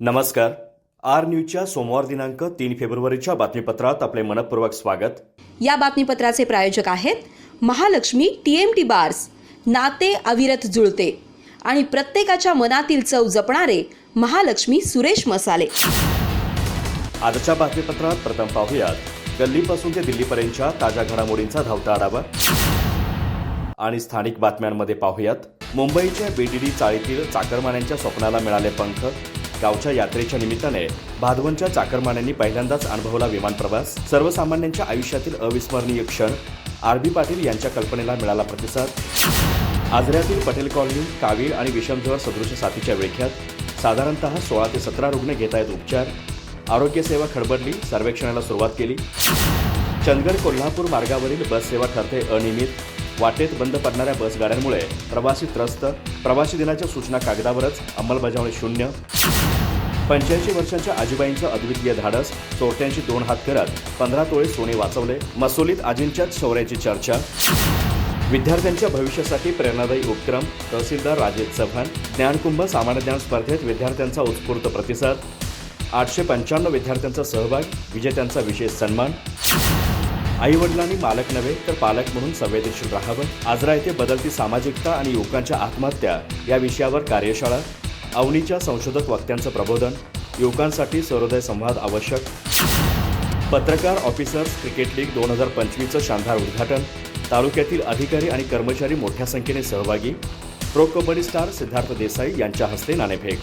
नमस्कार. आर न्यूजच्या सोमवार दिनांक तीन फेब्रुवारीच्या बातमीपत्रात आपले मनपूर्वक स्वागत. या बातमीपत्राचे प्रायोजक आहेत Mahalakshmi T M T bars नाते अविरत जुळते आणि प्रत्येकाच्या मनातील चव जपणारे महालक्ष्मी सुरेश मसाले. आजच्या बातमीपत्रात प्रथम पाहूयात. गल्लीपासून ते दिल्लीपर्यंतच्या ताज्या घडामोडींचा धावता आढावा. आणि स्थानिक बातम्यांमध्ये पाहूयात. मुंबईच्या बीडीडी चाळीतील चाकरमान्यांच्या स्वप्नाला मिळाले पंख. गावच्या यात्रेच्या निमित्ताने भादवनच्या चाकरमान्यांनी पहिल्यांदाच अनुभवला विमान प्रवास. सर्वसामान्यांच्या आयुष्यातील अविस्मरणीय क्षण. आर बी पाटील यांच्या कल्पनेला मिळाला प्रतिसाद. आजऱ्यातील पटेल कॉलनी कावीळ आणि विषमज्वर सदृश साथीच्या विळख्यात. साधारणतः सोळा ते सतरा रुग्ण घेत आहेत उपचार. आरोग्यसेवा खडबडली सर्वेक्षणाला सुरुवात केली. चंदगड कोल्हापूर मार्गावरील बससेवा ठरते अनियमित. वाटेत बंद पडणाऱ्या बसगाड्यांमुळे प्रवासी त्रस्त प्रवासी दिनाच्या सूचना कागदावरच अंमलबजावणी शून्य. पंच्याऐंशी वर्षांच्या आजीबाईंचं अद्वितीय धाडस चोरट्यांशी दोन हात करत पंधरा तोळे सोने वाचवले मसोलीत आजींच्याच शौर्याची चर्चा. विद्यार्थ्यांच्या भविष्यासाठी प्रेरणादायी उपक्रम तहसीलदार राजेश चव्हाण ज्ञानकुंभ सामान्य ज्ञान स्पर्धेत विद्यार्थ्यांचा उत्स्फूर्त प्रतिसाद. आठशे पंच्याण्णव विद्यार्थ्यांचा सहभाग विजेत्यांचा विशेष सन्मान. आई वडिलांनी मालक नव्हे तर पालक म्हणून संवेदनशील राहावं. आजरा येथे बदलती सामाजिकता आणि युवकांच्या आत्महत्या या विषयावर कार्यशाळा अवनीच्या संशोधक वक्त्यांचं प्रबोधन युवकांसाठी सर्वोदय संवाद आवश्यक. पत्रकार ऑफिसर्स क्रिकेट लीग दोन हजार पंचवीसचं शानदार उद्घाटन. तालुक्यातील अधिकारी आणि कर्मचारी मोठ्या संख्येने सहभागी. प्रो कबड्डी स्टार सिद्धार्थ देसाई यांच्या हस्ते नाणेफेक.